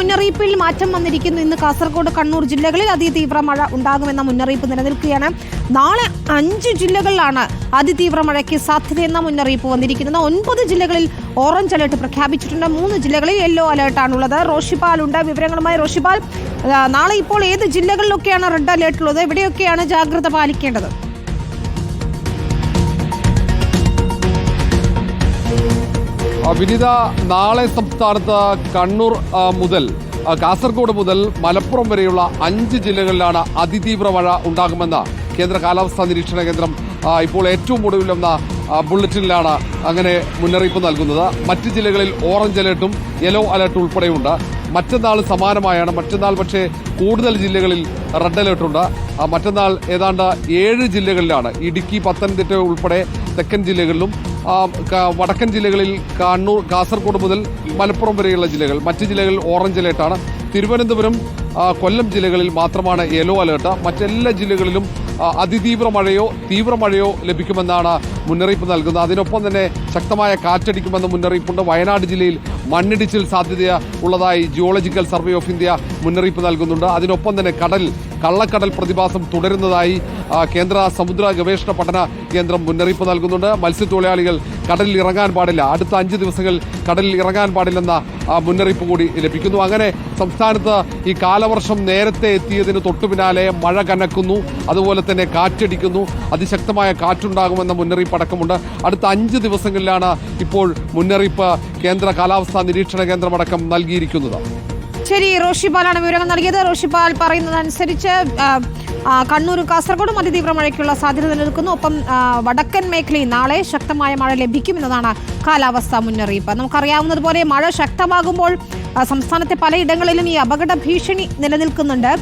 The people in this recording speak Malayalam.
മുന്നറിയിപ്പിൽ മാറ്റം വന്നിരിക്കുന്നു. ഇന്ന് കാസർഗോഡ് കണ്ണൂർ ജില്ലകളിൽ അതിതീവ്ര മഴ ഉണ്ടാകുമെന്ന മുന്നറിയിപ്പ് നിലനിൽക്കുകയാണ്. നാളെ അഞ്ച് ജില്ലകളിലാണ് അതിതീവ്ര മഴയ്ക്ക് സാധ്യതയെന്ന മുന്നറിയിപ്പ് വന്നിരിക്കുന്നത്. ഒൻപത് ജില്ലകളിൽ ഓറഞ്ച് അലേർട്ട് പ്രഖ്യാപിച്ചിട്ടുണ്ട്. മൂന്ന് ജില്ലകളിൽ യെല്ലോ അലേർട്ടാണുള്ളത്. റോഷിപാൽ ഉണ്ട്. വിവരങ്ങളുമായി റോഷിപാൽ. നാളെ ഇപ്പോൾ ഏത് ജില്ലകളിലൊക്കെയാണ് റെഡ് അലേർട്ടുള്ളത്? എവിടെയൊക്കെയാണ് ജാഗ്രത പാലിക്കേണ്ടത്? വിനിത നാളെ സംസ്ഥാനത്ത് കണ്ണൂർ മുതൽ കാസർഗോഡ് മുതൽ മലപ്പുറം വരെയുള്ള അഞ്ച് ജില്ലകളിലാണ് അതിതീവ്ര മഴ ഉണ്ടാകുമെന്ന് കേന്ദ്ര കാലാവസ്ഥാ നിരീക്ഷണ കേന്ദ്രം ഇപ്പോൾ ഏറ്റവും ഒടുവിൽ വന്ന ബുള്ളറ്റിനിലാണ് അങ്ങനെ മുന്നറിയിപ്പ് നൽകുന്നത്. മറ്റ് ജില്ലകളിൽ ഓറഞ്ച് അലർട്ടും യെല്ലോ അലർട്ടും ഉൾപ്പെടെയുണ്ട്. മറ്റന്നാൾ സമാനമായാണ്. മറ്റന്നാൾ പക്ഷേ കൂടുതൽ ജില്ലകളിൽ റെഡ് അലേർട്ടുണ്ട് മറ്റന്നാൾ ഏതാണ്ട് ഏഴ് ജില്ലകളിലാണ്. ഇടുക്കി പത്തനംതിട്ട ഉൾപ്പെടെ തെക്കൻ ജില്ലകളിലും വടക്കൻ ജില്ലകളിൽ കണ്ണൂർ കാസർഗോഡ് മുതൽ മലപ്പുറം വരെയുള്ള ജില്ലകൾ. മറ്റ് ജില്ലകളിൽ ഓറഞ്ച് അലേർട്ടാണ് തിരുവനന്തപുരം കൊല്ലം ജില്ലകളിൽ മാത്രമാണ് യെല്ലോ അലേർട്ട്. മറ്റെല്ലാ ജില്ലകളിലും അതിതീവ്ര മഴയോ തീവ്ര മഴയോ ലഭിക്കുമെന്നാണ് മുന്നറിയിപ്പ് നൽകുന്നത്. അതിനൊപ്പം തന്നെ ശക്തമായ കാറ്റടിക്കുമെന്ന മുന്നറിയിപ്പുണ്ട്. വയനാട് ജില്ലയിൽ മണ്ണിടിച്ചിൽ സാധ്യത ഉള്ളതായി ജിയോളജിക്കൽ സർവേ ഓഫ് ഇന്ത്യ മുന്നറിയിപ്പ് നൽകുന്നുണ്ട്. അതിനൊപ്പം തന്നെ കടൽ കള്ളക്കടൽ പ്രതിഭാസം തുടരുന്നതായി കേന്ദ്ര സമുദ്ര ഗവേഷണ പഠന കേന്ദ്രം മുന്നറിയിപ്പ് നൽകുന്നുണ്ട്. മത്സ്യത്തൊഴിലാളികൾ കടലിൽ ഇറങ്ങാൻ പാടില്ല. അടുത്ത അഞ്ച് ദിവസങ്ങൾ കടലിൽ ഇറങ്ങാൻ പാടില്ലെന്ന മുന്നറിയിപ്പ് കൂടി ലഭിക്കുന്നു. അങ്ങനെ സംസ്ഥാനത്ത് ഈ കാലവർഷം നേരത്തെ എത്തിയതിന് തൊട്ടു പിന്നാലെ മഴ കനക്കുന്നു. അതുപോലെ തന്നെ കാറ്റടിക്കുന്നു. അതിശക്തമായ കാറ്റുണ്ടാകുമെന്ന മുന്നറിയിപ്പ് അടക്കമുണ്ട്. അടുത്ത അഞ്ച് ദിവസങ്ങളിലാണ് ഇപ്പോൾ മുന്നറിയിപ്പ് കേന്ദ്ര കാലാവസ്ഥാ നിരീക്ഷണ കേന്ദ്രമടക്കം നൽകിയിരിക്കുന്നത്. ശരി റോഷിപാലാണ് വിവരങ്ങൾ നൽകിയത്. റോഷിപാൽ പറയുന്നതനുസരിച്ച് കണ്ണൂർ കാസർഗോഡും അതിതീവ്ര മഴയ്ക്കുള്ള സാധ്യത നിലനിൽക്കുന്നു. ഒപ്പം വടക്കൻ മേഖലയിൽ നാളെ ശക്തമായ മഴ ലഭിക്കുമെന്നതാണ് കാലാവസ്ഥാ മുന്നറിയിപ്പ്. നമുക്കറിയാവുന്നതുപോലെ മഴ ശക്തമാകുമ്പോൾ സംസ്ഥാനത്തെ പലയിടങ്ങളിലും ഈ അപകട ഭീഷണി നിലനിൽക്കുന്നുണ്ട്.